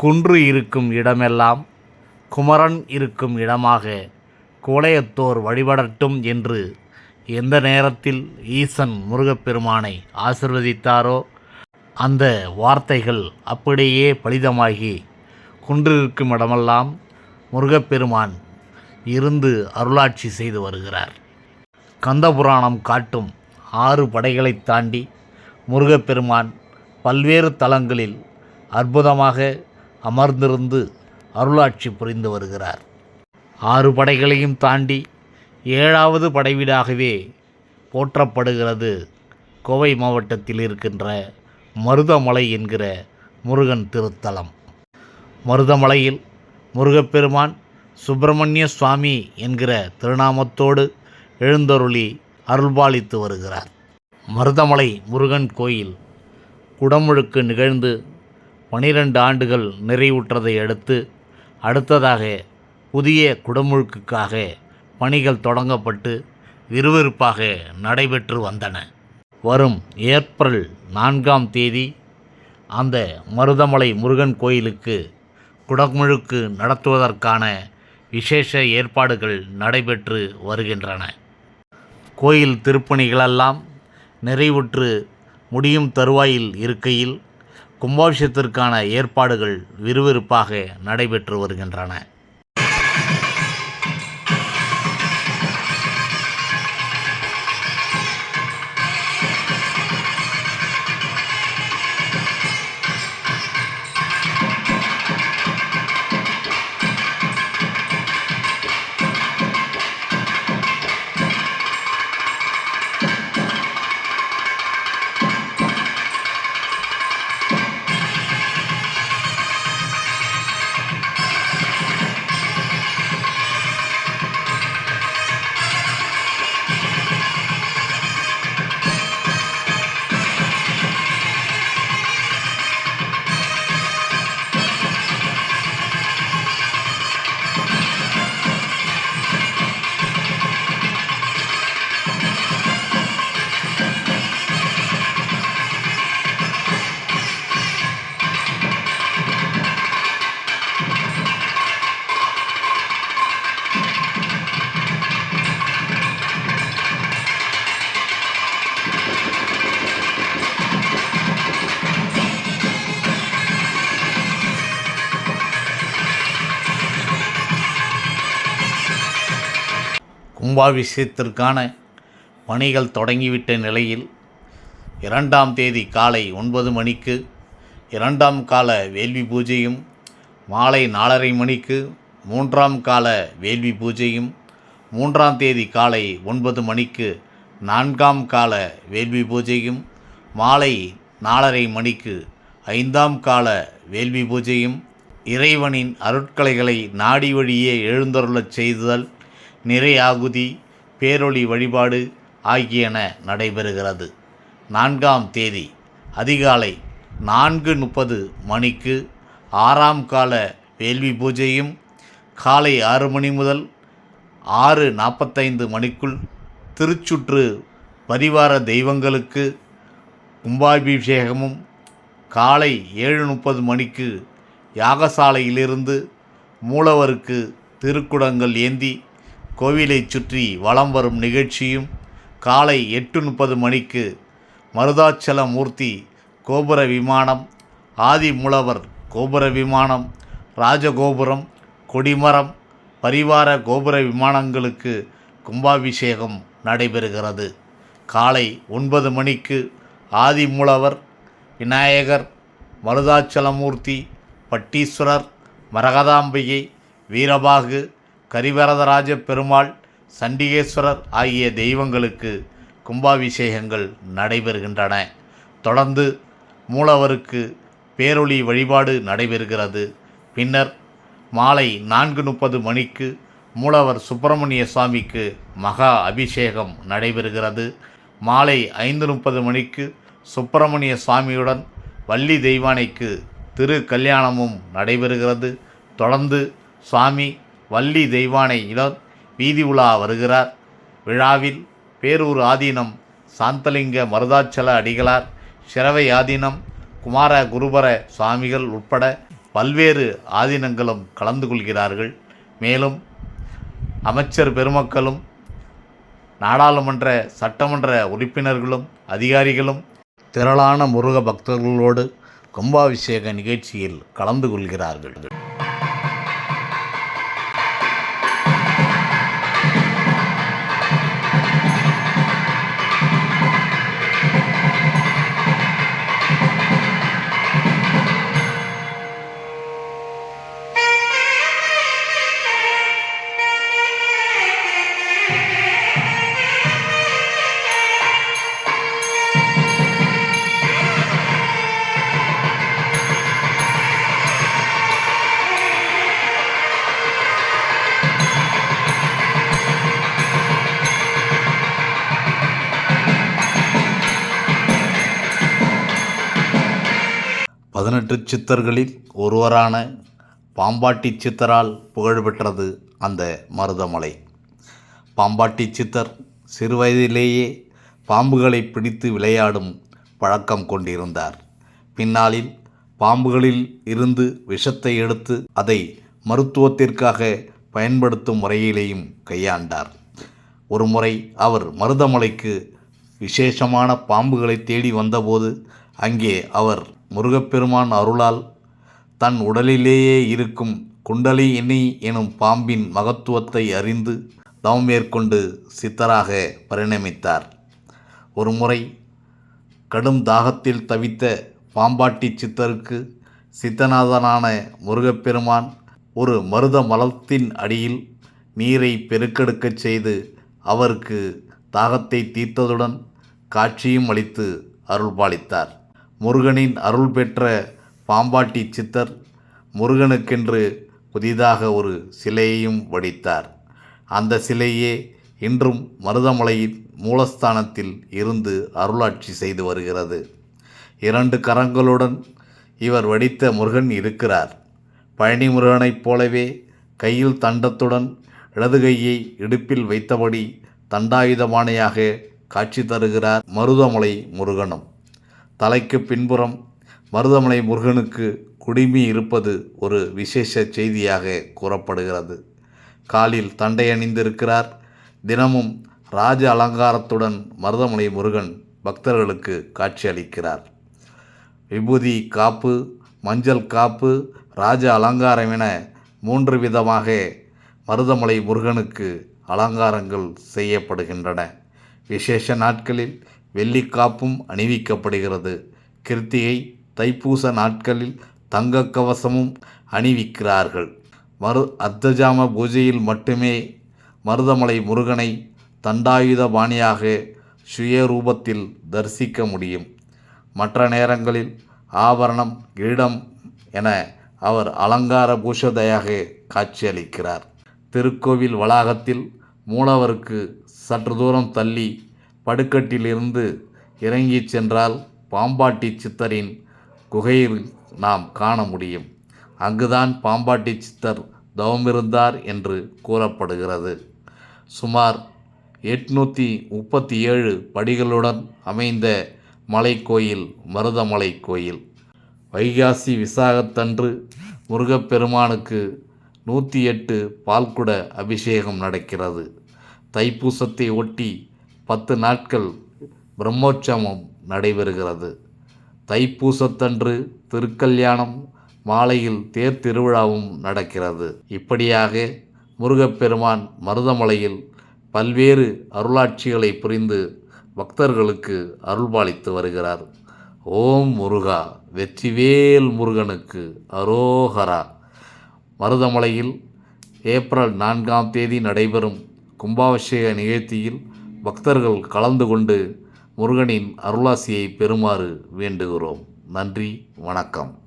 குன்று இருக்கும் இடமெல்லாம் குமரன் இருக்கும் இடமாக கோலையத்தோர் வழிபடட்டும் என்று எந்த நேரத்தில் ஈசன் முருகப்பெருமானை ஆசிர்வதித்தாரோ அந்த வார்த்தைகள் அப்படியே பலிதமாகி குன்றிருக்கும் இடமெல்லாம் முருகப்பெருமான் இருந்து அருளாட்சி செய்து வருகிறார். கந்தபுராணம் காட்டும் ஆறு படைகளைத் தாண்டி முருகப்பெருமான் பல்வேறு தலங்களில் அற்புதமாக அமர்ந்திருந்து அருளாட்சி புரிந்து வருகிறார். ஆறு படைகளையும் தாண்டி ஏழாவது படைவீடாகவே போற்றப்படுகிறது கோவை மாவட்டத்தில் இருக்கின்ற மருதமலை என்கிற முருகன் திருத்தலம். மருதமலையில் முருகப்பெருமான் சுப்பிரமணிய சுவாமி என்கிற திருநாமத்தோடு எழுந்தருளி அருள்பாலித்து வருகிறார். மருதமலை முருகன் கோயில் குடமுழுக்கு நிகழ்ந்து பனிரெண்டு ஆண்டுகள் நிறைவுற்றதை அடுத்து அடுத்ததாக புதிய குடமுழுக்குக்காக பணிகள் தொடங்கப்பட்டு விறுவிறுப்பாக நடைபெற்று வந்தன. வரும் ஏப்ரல் நான்காம் தேதி அந்த மருதமலை முருகன் கோயிலுக்கு குடமுழுக்கு நடத்துவதற்கான விசேஷ ஏற்பாடுகள் நடைபெற்று வருகின்றன. கோயில் திருப்பணிகளெல்லாம் நிறைவுற்று முடியும் தருவாயில் இருக்கையில் கும்பாபிஷேகத்திற்கான ஏற்பாடுகள் விறுவிறுப்பாக நடைபெற்று வருகின்றன. கும்பாபிஷேகத்திற்கான பணிகள் தொடங்கிவிட்ட நிலையில் இரண்டாம் தேதி காலை ஒன்பது மணிக்கு இரண்டாம் கால வேள்வி பூஜையும் மாலை நாலரை மணிக்கு மூன்றாம் கால வேள்வி பூஜையும் மூன்றாம் தேதி காலை ஒன்பது மணிக்கு நான்காம் கால வேள்வி பூஜையும் மாலை நாலரை மணிக்கு ஐந்தாம் கால வேள்வி பூஜையும் இறைவனின் அருட்கலைகளை நாடி வழியே எழுந்தருளச் செய்தல் நிறையாகுதி பேரொளி வழிபாடு ஆகியன நடைபெறுகிறது. நான்காம் தேதி அதிகாலை நான்கு முப்பது மணிக்கு ஆறாம் கால வேள்வி பூஜையும் காலை ஆறு மணி முதல் ஆறு நாற்பத்தைந்து மணிக்குள் திருச்சுற்று பரிவார தெய்வங்களுக்கு கும்பாபிஷேகமும் காலை ஏழு முப்பது மணிக்கு யாகசாலையிலிருந்து மூலவருக்கு திருக்குடங்கள் ஏந்தி கோவிலைச் சுற்றி வலம் வரும் நிகழ்ச்சியும் காலை எட்டு முப்பது மணிக்கு மருதாச்சல மூர்த்தி கோபுர விமானம் ஆதி மூலவர் கோபுர விமானம் ராஜகோபுரம் கொடிமரம் பரிவார கோபுர விமானங்களுக்கு கும்பாபிஷேகம் நடைபெறுகிறது. காலை ஒன்பது மணிக்கு ஆதி மூலவர் விநாயகர் மருதாச்சலமூர்த்தி பட்டீஸ்வரர் மரகதாம்பிகை வீரபாகு கரிவரதராஜ பெருமாள் சண்டிகேஸ்வரர் ஆகிய தெய்வங்களுக்கு கும்பாபிஷேகங்கள் நடைபெறுகின்றன. தொடர்ந்து மூலவருக்கு பேரொளி வழிபாடு நடைபெறுகிறது. பின்னர் மாலை நான்கு முப்பது மணிக்கு மூலவர் சுப்பிரமணிய சுவாமிக்கு மகா அபிஷேகம் நடைபெறுகிறது. மாலை ஐந்து முப்பது மணிக்கு சுப்பிரமணிய சுவாமியுடன் வள்ளி தெய்வானைக்கு திரு கல்யாணமும் நடைபெறுகிறது. தொடர்ந்து சுவாமி வள்ளி தெய்வானை தெய்வானையிடம் வீதி உலா வருகிறார். விழாவில் பேரூர் ஆதீனம் சாந்தலிங்க மருதாச்சல அடிகளார் சிறவை ஆதீனம் குமார குருபர சுவாமிகள் உட்பட பல்வேறு ஆதீனங்களும் கலந்து கொள்கிறார்கள். மேலும் அமைச்சர் பெருமக்களும் நாடாளுமன்ற சட்டமன்ற உறுப்பினர்களும் அதிகாரிகளும் திரளான முருக பக்தர்களோடு கும்பாபிஷேக நிகழ்ச்சியில் கலந்து கொள்கிறார்கள். பதினெட்டு சித்தர்களில் ஒருவரான பாம்பாட்டி சித்தரால் புகழ்பெற்றது அந்த மருதமலை. பாம்பாட்டி சித்தர் சிறுவயதிலேயே பாம்புகளை பிடித்து விளையாடும் பழக்கம் கொண்டிருந்தார். பின்னாளில் பாம்புகளில் இருந்து விஷத்தை எடுத்து அதை மருத்துவத்திற்காக பயன்படுத்தும் முறையிலேயும் கையாண்டார். ஒருமுறை அவர் மருதமலைக்கு விசேஷமான பாம்புகளை தேடி வந்தபோது அங்கே அவர் முருகப்பெருமான் அருளால் தன் உடலிலேயே இருக்கும் குண்டலி இனி எனும் பாம்பின் மகத்துவத்தை அறிந்து தவம் மேற்கொண்டு சித்தராக பரிணமித்தார். ஒருமுறை கடும் தாகத்தில் தவித்த பாம்பாட்டி சித்தருக்கு சித்தநாதனான முருகப்பெருமான் ஒரு மருத மலத்தின் அடியில் நீரை பெருக்கெடுக்கச் செய்து அவருக்கு தாகத்தை தீர்த்ததுடன் காட்சியும் அளித்து அருள்பாலித்தார். முருகனின் அருள் பெற்ற பாம்பாட்டி சித்தர் முருகனுக்கென்று புதிதாக ஒரு சிலையையும் வடித்தார். அந்த சிலையே இன்றும் மருதமலையின் மூலஸ்தானத்தில் இருந்து அருளாட்சி செய்து வருகிறது. இரண்டு கரங்களுடன் இவர் வடித்த முருகன் இருக்கிறார். பழனி முருகனைப் போலவே கையில் தண்டத்துடன் இடது கையை இடுப்பில் வைத்தபடி தண்டாயுதபாணியாக காட்சி தருகிறார் மருதமலை முருகனும். தலைக்கு பின்புறம் மருதமலை முருகனுக்கு குடிமி இருப்பது ஒரு விசேஷ செய்தியாக கூறப்படுகிறது. காலில் தண்டை அணிந்திருக்கிறார். தினமும் ராஜ அலங்காரத்துடன் மருதமலை முருகன் பக்தர்களுக்கு காட்சியளிக்கிறார் விபூதி காப்பு மஞ்சள் காப்பு ராஜ அலங்காரம் என மூன்று விதமாக மருதமலை முருகனுக்கு அலங்காரங்கள் செய்யப்படுகின்றன. விசேஷ நாட்களில் வெள்ளிக்காப்பும் அணிவிக்கப்படுகிறது. கிருத்திகை தைப்பூச நாட்களில் தங்க கவசமும் அணிவிக்கிறார்கள். மரு அர்த்தஜாம பூஜையில் மட்டுமே மருதமலை முருகனை தண்டாயுத பாணியாக சுயரூபத்தில் தரிசிக்க முடியும். மற்ற நேரங்களில் ஆபரணம் கிரீடம் என அவர் அலங்கார பூஷதையாக காட்சியளிக்கிறார். திருக்கோவில் வளாகத்தில் மூலவருக்கு சற்று தூரம் தள்ளி படுக்கட்டிலிருந்து இறங்கிச் சென்றால் பாம்பாட்டி சித்தரின் குகையில் நாம் காண முடியும். அங்குதான் பாம்பாட்டி சித்தர் தவமிருந்தார் என்று கூறப்படுகிறது. சுமார் எட்நூற்றி முப்பத்தி ஏழு படிகளுடன் அமைந்த மலைக்கோயில் மருதமலை கோயில். வைகாசி விசாகத்தன்று முருகப்பெருமானுக்கு நூற்றி எட்டு பால்குட அபிஷேகம் நடக்கிறது. தைப்பூசத்தை ஒட்டி பத்து நாட்கள் பிரம்மோற்சவம் நடைபெறுகிறது. தைப்பூசத்தன்று திருக்கல்யாணம் மாலையில் தேர் திருவிழாவும் நடக்கிறது. இப்படியாக முருகப்பெருமான் மருதமலையில் பல்வேறு அருளாட்சிகளை புரிந்து பக்தர்களுக்கு அருள்பாலித்து வருகிறார். ஓம் முருகா வெற்றிவேல் முருகனுக்கு அரோகரா. மருதமலையில் ஏப்ரல் நான்காம் தேதி நடைபெறும் கும்பாபிஷேக நிகழ்ச்சியில் பக்தர்கள் கலந்து கொண்டு முருகனின் அருளாசியை பெறுமாறு வேண்டுகிறோம். நன்றி வணக்கம்.